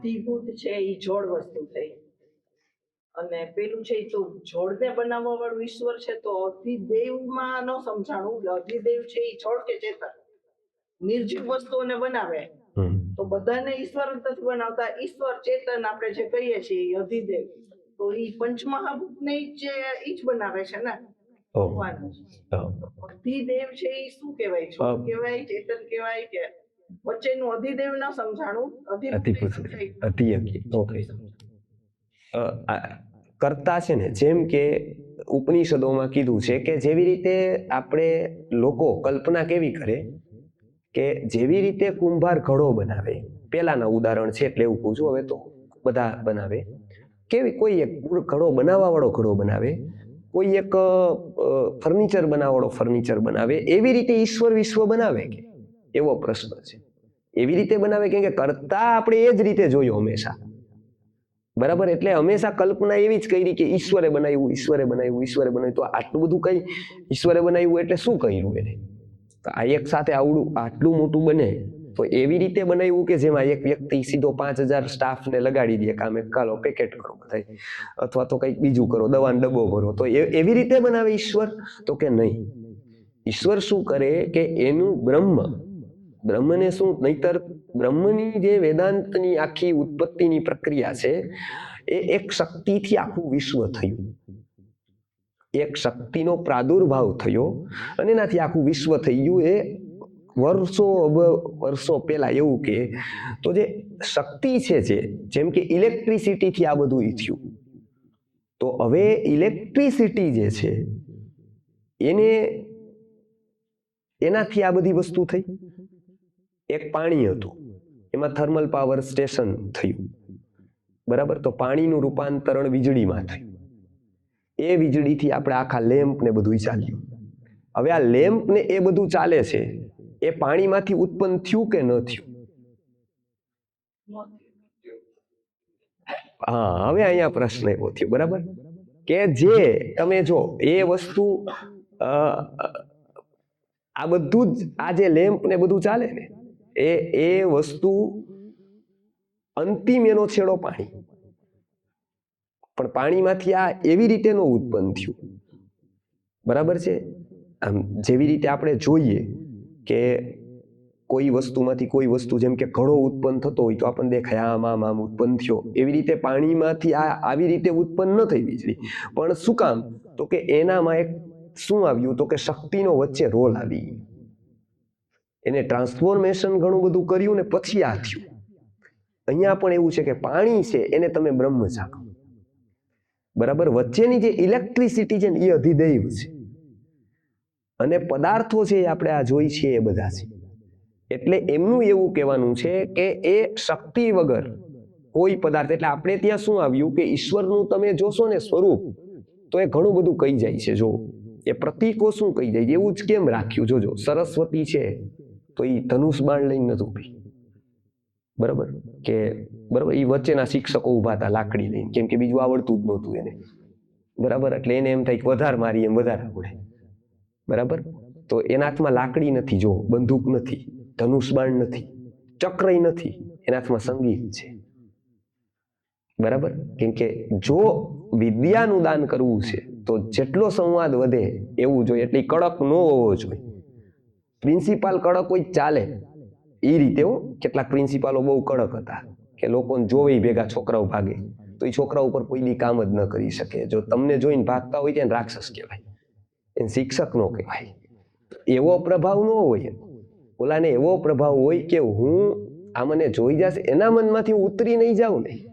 અધિભૂત છે એ જોડ વસ્તુ થઈ. અને પેલું છે તો જોડને બનાવવા વાળું ઈશ્વર છે તો અધિદેવમાં ન સમજાણું અધિદેવ છે એ છોડ કે ચેતન? નિર્જીવ વસ્તુઓને બનાવે. તો બધાને ઈશ્વર નથી બનાવતા. ઈશ્વર ચેતન આપણે જે કહીએ છીએ અધિદેવ. તો એ પંચમહાભૂત ને જે ઈ જ બનાવે છે ને? ભગવાન. અધિદેવ છે એ શું કહેવાય? છોડ કેવાય કહેવાય? ચેતન કહેવાય કે વચ્ચેનું અધિદેવ ના સમજાણું ઓકે કરતા છે ને જેમ કે ઉપનિષદોમાં કીધું છે કે જેવી રીતે આપણે લોકો કલ્પના કેવી કરે કે જેવી રીતે કુંભાર ઘડો બનાવે. પેલાના ઉદાહરણ છે એટલે એવું કહું છું હવે તો બધા બનાવે. કેવી કોઈ એક ઘડો બનાવવાવાળો ઘડો બનાવે. કોઈ એક ફર્નિચર બનાવવાળો ફર્નિચર બનાવે. એવી રીતે ઈશ્વર વિશ્વ બનાવે કે? એવો પ્રશ્ન છે. એવી રીતે બનાવે કેમ કે કરતા આપણે એ જ રીતે જોયું હંમેશા. બરાબર? એટલે હંમેશા કલ્પના એવી જ કરી કે ઈશ્વરે બનાવ્યું ઈશ્વરે બનાવ્યું ઈશ્વરે બનાવ્યું. તો આટલું બધું કઈ ઈશ્વરે બનાવ્યું એટલે શું કર્યું એને? આ એક સાથે આવડું, આટલું મોટું બને. તો એવી રીતે બનાવ્યું કે જેમાં એક વ્યક્તિ સીધો પાંચ હજાર સ્ટાફને લગાડી દે કામે કાલો પેકેટ કરો થાય અથવા તો કંઈક બીજું કરો, દવાનો ડબ્બો ભરો. તો એવી રીતે બનાવે ઈશ્વર? તો કે નહીં. ઈશ્વર શું કરે કે એનું બ્રહ્મ બ્રહ્મને શું? નહીતર બ્રહ્મની જે વેદાંતની આખી ઉત્પત્તિની પ્રક્રિયા છે, એ એક શક્તિથી આખું વિશ્વ થયું. એક શક્તિનો પ્રાદુર્ભાવ થયો અને એનાથી આખું વિશ્વ થઈ ગયું. એ વર્ષો વર્ષો પહેલા એવું કે, તો જે શક્તિ છે જે, જેમ કે ઇલેક્ટ્રિસિટીથી આ બધું થયું. તો હવે ઇલેક્ટ્રિસિટી જે છે, એને, એનાથી આ બધી વસ્તુ થઈ. એક પાણી હતું. એમાં થર્મલ પાવર સ્ટેશન થયું. બરાબર? તો પાણીનું રૂપાંતરણ વીજળીમાં થયું. એ વીજળીથી આપણે આખા લેમ્પ ને બધું ચાલ્યું. હવે આ લેમ્પને એ બધું ચાલે છે, એ પાણીમાંથી ઉત્પન્ન થયું કે ન થયું? હા, હવે અહીંયા પ્રશ્ન એવો થયો, બરાબર? કે જે તમે જો, એ વસ્તુ આ બધું જ, આ જે લેમ્પ ને બધું ચાલે ને એ એ વસ્તુ અંતિમ એનો છેડો પાણી. પણ પાણીમાંથી આ એવી રીતે નો ઉત્પન્ન થયું. બરાબર છે? આમ જેવી રીતે આપણે જોઈએ કે કોઈ વસ્તુમાંથી કોઈ વસ્તુ જેમ કે ઘડો ઉત્પન્ન થતો હોય તો આપણને દેખાય, આમ આમ આમ ઉત્પન્ન થયો. એવી રીતે પાણીમાંથી આ આવી રીતે ઉત્પન્ન ન થઈ વીજળી પણ શું કામ? તો કે એનામાં એક શું આવ્યું? તો કે શક્તિનો વચ્ચે રોલ આવી ગયો. એને ટ્રાન્સફોર્મેશન ઘણું બધું કર્યું ને પછી આ થયું. અહીંયા પણ એવું છે કે પાણી છે, એને તમે બ્રહ્મ જાણો બરાબર? વચ્ચેની જે ઇલેક્ટ્રિસિટી છે ને, એ અધિદૈવ છે. અને પદાર્થો છે એ આપણે આ જોઈ છીએ એ બધા છે. એટલે એમનું એવું કહેવાનું છે કે એ શક્તિ વગર કોઈ પદાર્થ, એટલે આપણે ત્યાં શું આવ્યું કે ઈશ્વરનું તમે જોશો ને સ્વરૂપ, તો એ ઘણું બધું કહી જાય છે. જો, એ પ્રતીકો શું કહી જાય એવું જ કેમ રાખ્યું? જોજો, સરસ્વતી છે તો એ ધનુષ બાણ લઈને નથી ઊભી. બરાબર? કે બરાબર એ વચ્ચેના શિક્ષકો ઊભા હતા લાકડી લઈને, કેમ કે બીજું આવડતું જ નહોતું એને. બરાબર? એટલે એને એમ થાય કે વધારે મારી, એમ વધારે આવડે. બરાબર? તો એના હાથમાં લાકડી નથી, જો, બંદૂક નથી, ધનુષ બાણ નથી, ચક્રય નથી, એના હાથમાં સંગીત છે. બરાબર? કેમ કે જો વિદ્યાનું દાન કરવું છે, તો જેટલો સંવાદ વધે એવું જોઈએ, એટલી કડક ન હોવો જોઈએ. પ્રિન્સિપાલ કડક હોય ચાલે. એ રીતે કેટલાક પ્રિન્સિપાલો બહુ કડક હતા કે લોકોને જોવે ભેગા છોકરાઓ ભાગે. તો એ છોકરા ઉપર કોઈ દી કામ જ ન કરી શકે. જો તમને જોઈને ભાગતા હોય તેને રાક્ષસ કહેવાય. એને શિક્ષક નો કહેવાય. એવો પ્રભાવ ન હોય. ઓલાને એવો પ્રભાવ હોય કે હું આ મને જોઈ જશે, એના મનમાંથી હું ઉતરી નહીં જાઉં ને.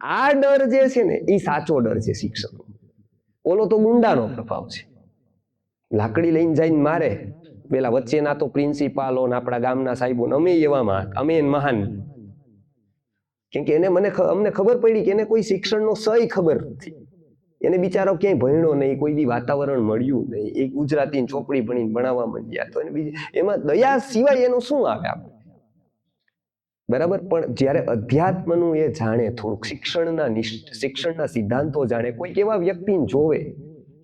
આ ડર જે છે ને એ સાચો ડર છે શિક્ષકનો. ઓલો તો ગુંડાનો પ્રભાવ છે. લાકડી લઈને જઈને મારે પેલા વચ્ચેના તો પ્રિન્સિપાલો આપણા ગામના સાહેબો અમે એવામાં. અમે મહાન. કેમ કે એને મને અમને ખબર પડી કે એને કોઈ શિક્ષણનો સહી ખબર નથી. એને બિચારો ક્યાંય ભણ્યો નહીં, કોઈ દી વાતાવરણ મળ્યું નહીં. એ ગુજરાતી ચોપડી ભણીને ભણાવવા માંડ્યા તો એને એમાં દયા સિવાય એનું શું આવે આપણે? બરાબર? પણ જ્યારે અધ્યાત્મનું એ જાણે થોડુંક શિક્ષણના શિક્ષણના સિદ્ધાંતો જાણે, કોઈક એવા વ્યક્તિને જોવે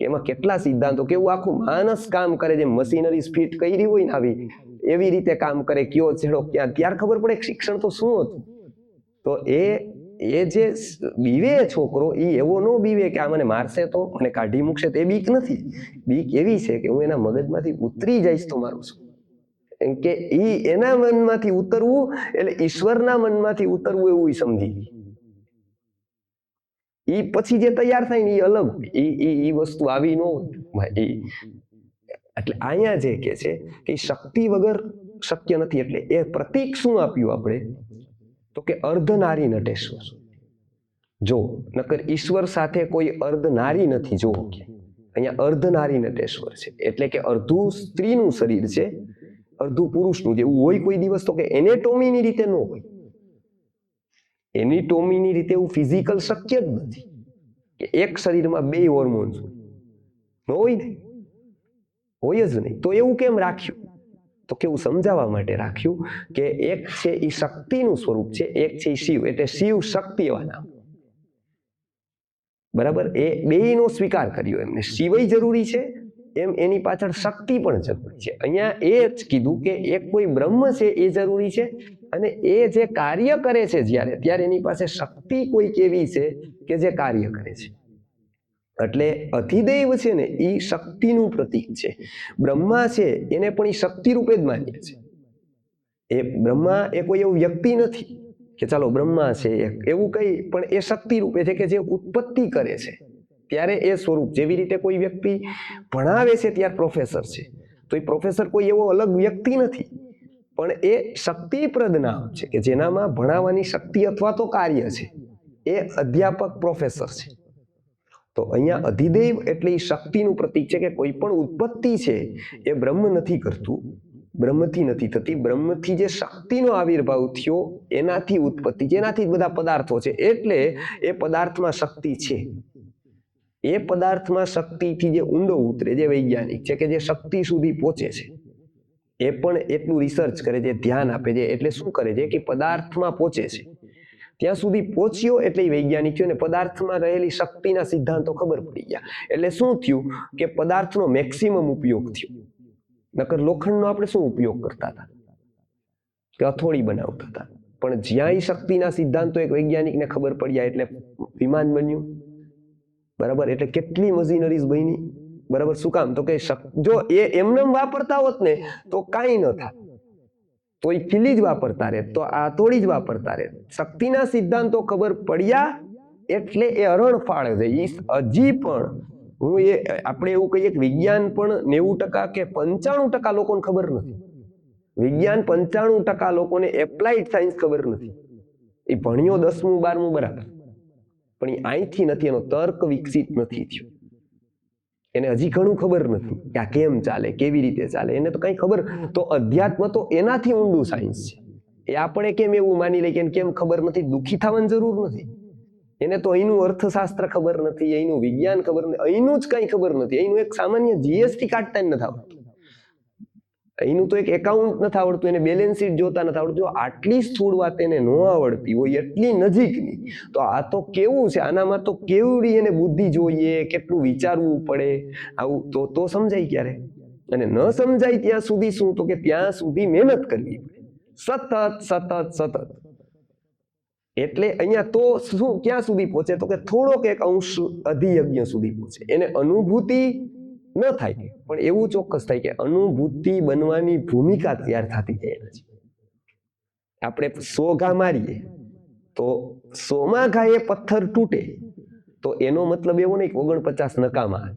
કે એમાં કેટલા સિદ્ધાંતો કેવું આખું માનસ કામ કરે જે મશીનરી ફિટ કરી હોય ને આવી, એવી રીતે કામ કરે, કયો છેડો ક્યાં ત્યાર ખબર પડે શિક્ષણ તો શું હતું? તો એ એ જે બીવે છોકરો એ એવો ન બીવે કે આ મને મારશે તો મને કાઢી મૂકશે તો બીક નથી. બીક એવી છે કે હું એના મગજમાંથી ઉતરી જઈશ તો મારું છું કે એ એના મનમાંથી ઉતરવું, એટલે ઈશ્વરના મનમાંથી ઉતરવું એવું સમજી લે. ઈ પછી જે તૈયાર થાય ને એ અલગ. એ ઈ ઈ વસ્તુ આવી ન હોય. એ એટલે અહીંયા જે કે છે કે શક્તિ વગર શક્ય નથી. એટલે એ પ્રતીક શું આપ્યું આપણે? તો કે અર્ધનારી નટેશ્વર. જો, નકર ઈશ્વર સાથે કોઈ અર્ધનારી નથી, જો અહીંયા અર્ધનારી નટેશ્વર છે. એટલે કે અર્ધું સ્ત્રીનું શરીર છે, અર્ધું પુરુષનું. જેવું હોય કોઈ દિવસ તો કે એનેટોમીની રીતે ન હોય. એનિટોમીની રીતે એવું ફિઝિકલ શક્ય જ નથી કે એક શરીરમાં બે હોર્મોન્સ હોય. હોય ને? હોય જ નહીં. તો એવું કેમ રાખ્યું? તો કેવું સમજાવવા માટે રાખ્યું કે એક છે એ શક્તિનું સ્વરૂપ છે, એક છે એ શિવ. એટલે શિવ શક્તિ એવા નામ. બરાબર? એ બેયનો સ્વીકાર કર્યો એમને. શિવય જરૂરી છે એમ એની પાછળ શક્તિ પણ જરૂરી છે. અહીંયા એ જ કીધું કે એક કોઈ બ્રહ્મ છે એ જરૂરી છે અને એ જે કાર્ય કરે છે જ્યારે, ત્યારે એની પાસે શક્તિ કોઈ કેવી છે કે જે કાર્ય કરે છે. એટલે અધિદેવ છે ને એ શક્તિનું પ્રતીક છે. બ્રહ્મા છે એને પણ એ શક્તિ રૂપે જ માન્ય છે એ બ્રહ્મા એ કોઈ એવું વ્યક્તિ નથી કે ચાલો બ્રહ્મા છે એવું કઈ, પણ એ શક્તિ રૂપે છે કે જે ઉત્પત્તિ કરે છે. ત્યારે એ સ્વરૂપ જેવી રીતે કોઈ વ્યક્તિ ભણાવે છે ત્યારે પ્રોફેસર છે. તો એ પ્રોફેસર કોઈ એવો અલગ વ્યક્તિ નથી. પણ એ શક્તિપ્રદ નામ છે કે જેનામાં ભણાવવાની શક્તિ અથવા તો કાર્ય છે. એ અધ્યાપક પ્રોફેસર છે. તો અહીંયા અધિદેવ એટલે શક્તિનું પ્રતીક છે કે કોઈ પણ ઉત્પત્તિ છે એ બ્રહ્મ નથી કરતું. બ્રહ્મથી નથી થતી. બ્રહ્મથી જે શક્તિનો આવિર્ભાવ થયો એનાથી ઉત્પત્તિ. જેનાથી બધા પદાર્થો છે. એટલે એ પદાર્થમાં શક્તિ છે. એ પદાર્થમાં શક્તિથી જે ઊંડો ઉતરે, જે વૈજ્ઞાનિક છે કે જે શક્તિ સુધી પહોંચે છે, એ પણ એટલું રિસર્ચ કરે છે, ધ્યાન આપે છે, એટલે શું કરે છે કે પદાર્થમાં પહોંચે છે. ત્યાં સુધી પહોંચ્યો એટલે વૈજ્ઞાનિક થયો ને પદાર્થમાં રહેલી શક્તિના સિદ્ધાંતો ખબર પડી ગયા. એટલે શું થયું કે પદાર્થનો મેક્સિમમ ઉપયોગ થયો. નકર લોખંડનો આપણે શું ઉપયોગ કરતા હતા? કે અથોડી બનાવતા હતા. પણ જ્યાં શક્તિના સિદ્ધાંતો એક વૈજ્ઞાનિકને ખબર પડ્યા એટલે વિમાન બન્યું. બરાબર? એટલે કેટલી મશીનરીઝ બની? બરાબર? શું કામ? તો કે જો એ એમને વાપરતા હોત ને, તો કાંઈ ન થાય તો એ ખીલી જ વાપરતા રહે તો આ તોડી જ વાપરતા રહે શક્તિના સિદ્ધાંતો ખબર પડ્યા એટલે એ હરણફાળ છે. એ હજી પણ, હું એ, આપણે એવું કહીએ કે વિજ્ઞાન પણ નેવું ટકા કે પંચાણું ટકા લોકોને ખબર નથી. વિજ્ઞાન પંચાણું ટકા લોકોને એપ્લાઇડ સાયન્સ ખબર નથી. એ ભણ્યો દસમું, બારમું બરાબર. પણ એ અહીંથી નથી, એનો તર્ક વિકસિત નથી થયો. એને હજી ઘણું ખબર નથી કે આ કેમ ચાલે, કેવી રીતે ચાલે, એને તો કંઈ ખબર. તો અધ્યાત્મ તો એનાથી ઊંડું સાયન્સ છે. એ આપણે કેમ એવું માની લઈએ કે કેમ ખબર નથી? દુઃખી થવાની જરૂર નથી. એને તો અહીંનું અર્થશાસ્ત્ર ખબર નથી, અહીંનું વિજ્ઞાન ખબર નથી, અહીંનું જ કંઈ ખબર નથી. અહીંનું એક સામાન્ય જીએસટી કાઢતા જ નથી આવડતું. અહીંનું તો એક એકાઉન્ટ નથી આવડતું, એને બેલેન્સ શીટ જોતા નથી આવડતું. આટલી સ્થૂળ વાત એને ન આવડતી હોય, એટલી નજીકની, તો આ તો કેવું છે? આનામાં તો કેવડી એને બુદ્ધિ જોઈએ, કેટલું વિચારવું પડે? આવું તો તો સમજાય ક્યારે? અને ન સમજાય ત્યાં સુધી શું? તો કે ત્યાં સુધી મહેનત કરવી પડે. સતત સતત સતત. એટલે અહીંયા તો શું, ક્યાં સુધી પહોંચે? તો કે થોડોક એક અંશ અધિયજ્ઞ સુધી પહોંચે. એને અનુભૂતિ ન થાય. પણ એવું ચોક્કસ થાય કે અનુભૂતિ બનવાની ભૂમિકા તૈયાર થતી જાય એના આપણે સો ઘા મારીએ, તો સોમા ઘાએ પથ્થર તૂટે, તો એનો મતલબ એવો નહીં કે ઓગણપચાસ નકામા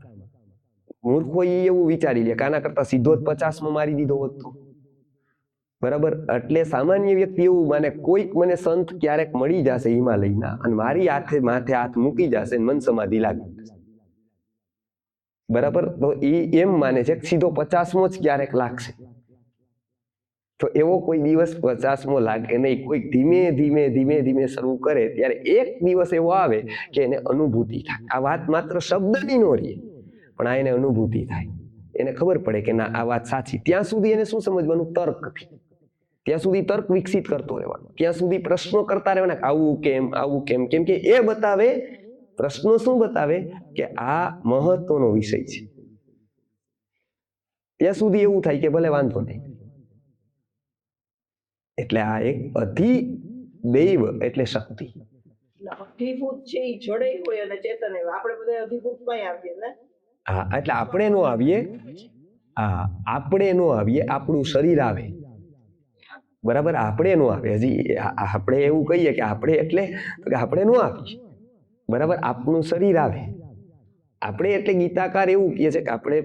મૂર્ખો ઈ એવું વિચારી લે કે આના કરતા સીધો જ પચાસમાં મારી દીધો હોત તો. બરાબર? એટલે સામાન્ય વ્યક્તિ એવું માને, કોઈક મને સંત ક્યારેક મળી જશે હિમાલયના અને મારી હાથે માથે હાથ મૂકી જશે મન સમાધિ લાગી બરાબર? તો એ એમ માને છે કે સીધો પચાસમો જ ક્યારેક લાગશે. તો એવો કોઈ દિવસ પચાસમો લાગે નહીં. કોઈ ધીમે ધીમે ધીમે ધીમે શરૂ કરે ત્યારે એક દિવસ એવો આવે કે એને અનુભૂતિ થાય. આ વાત માત્ર શબ્દની નો રહે, પણ આ એને અનુભૂતિ થાય. એને ખબર પડે કે ના, આ વાત સાચી. ત્યાં સુધી એને શું સમજવાનું? તર્કથી ત્યાં સુધી તર્ક વિકસિત કરતો રહેવાનો. ત્યાં સુધી પ્રશ્નો કરતા રહેવાના આવું કેમ આવું કેમ? કેમ કે એ બતાવે પ્રશ્નો શું બતાવે? કે આ મહત્વનો વિષય છે. ત્યાં સુધી એવું થાય કે ભલે વાંધો નહીં. એટલે આ એક અધિ દૈવ એટલે શક્તિ. એટલે છે એ જડે હોય અને ચેતન આપણે બધા અધિભૂત આવીએ ને? હા એટલે આપણે નો આવીએ. હા આપણે નો આવીએ આપણું શરીર આવે. બરાબર? આપણે નો આવે. હજી આપણે એવું કહીએ કે આપણે એટલે કે આપણે નો આવીએ. બરાબર? આપણું શરીર આવે. આપણે એટલે ગીતાકાર એવું કહે છે કે આપણે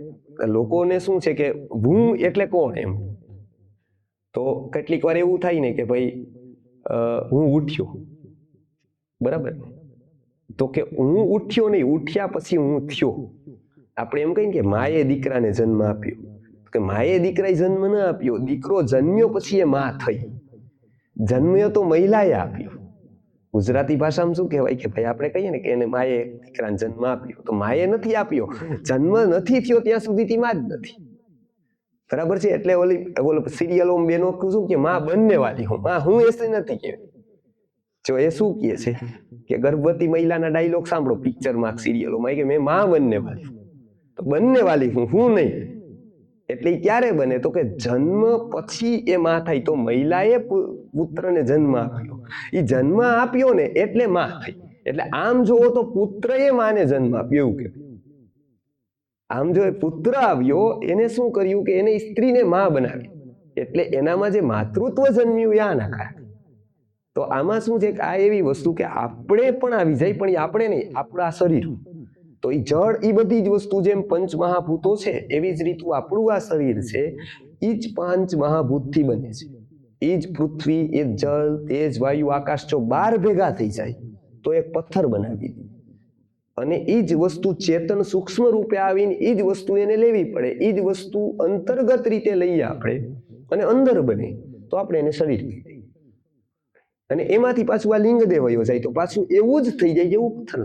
લોકોને શું છે કે હું એટલે કોણ એમ? તો કેટલીક વાર એવું થાય ને કે ભાઈ હું ઉઠ્યો. બરાબર? તો કે હું ઉઠ્યો નહીં, ઉઠ્યા પછી હું થયો. આપણે એમ કહીએ કે માએ દીકરાને જન્મ આપ્યો. કે માએ દીકરાએ જન્મ ન આપ્યો, દીકરો જન્મ્યો પછી એ મા થઈ. જન્મ્યો તો મહિલાએ આપ્યો. ગુજરાતી ભાષામાં શું કહેવાય કે ભાઈ આપણે કહીએ ને કે એને માએ દીકરાને જન્મ આપ્યો. તો માએ નથી આપ્યો. જન્મ નથી થયો ત્યાં સુધી માં જ નથી. બરાબર છે? એટલે ઓલી, ઓલો સિરિયલો બેનો શું કે માં બંને વાલી હું. માં હું એસે નથી કે જો એ શું કહે છે કે ગર્ભવતી મહિલાના ડાયલોગ સાંભળો પિક્ચરમાં સિરિયલોમાં કે મેં. માં બંને વાલી તો બંને વાલી હું હું નહીં. એટલે ક્યારે બને? તો કે જન્મ પછી એ માં થાય. તો મહિલાએ પુત્રને જન્મ આપ્યો. એ જન્મ આપ્યો ને એટલે માં થઈ એટલે આમ જોવો તો પુત્રએ માને જન્મ આપ્યો એવું કે આમ જો પુત્ર આવ્યો, એને શું કર્યું કે એને સ્ત્રીને માં બનાવી. એટલે એનામાં જે માતૃત્વ જન્મ્યું એ આના તો આમાં શું છે કે આ એવી વસ્તુ કે આપણે પણ આવી જાય, પણ એ આપણે નહીં, આપણા શરીર. તો એ જળ એ બધી જ વસ્તુ જેમ પંચ મહાભૂતો છે, એવી જ રીતું આપણું આ શરીર છે એ જ પાંચ મહાભૂતથી બને છે. એ જ પૃથ્વી, એ જલ તેજ વાયુ, આકાશ જો બાર ભેગા થઈ જાય, તો એક પથ્થર બનાવી દે. અને એ જ વસ્તુ ચેતન સૂક્ષ્મ રૂપે આવીને એ જ વસ્તુ એને લેવી પડે. એ જ વસ્તુ અંતર્ગત રીતે લઈએ આપણે અને અંદર બને, તો આપણે એને શરીર અને એમાંથી પાછું આ લિંગ દેવાયો જાય, તો પાછું એવું જ થઈ જાય એવું હતું.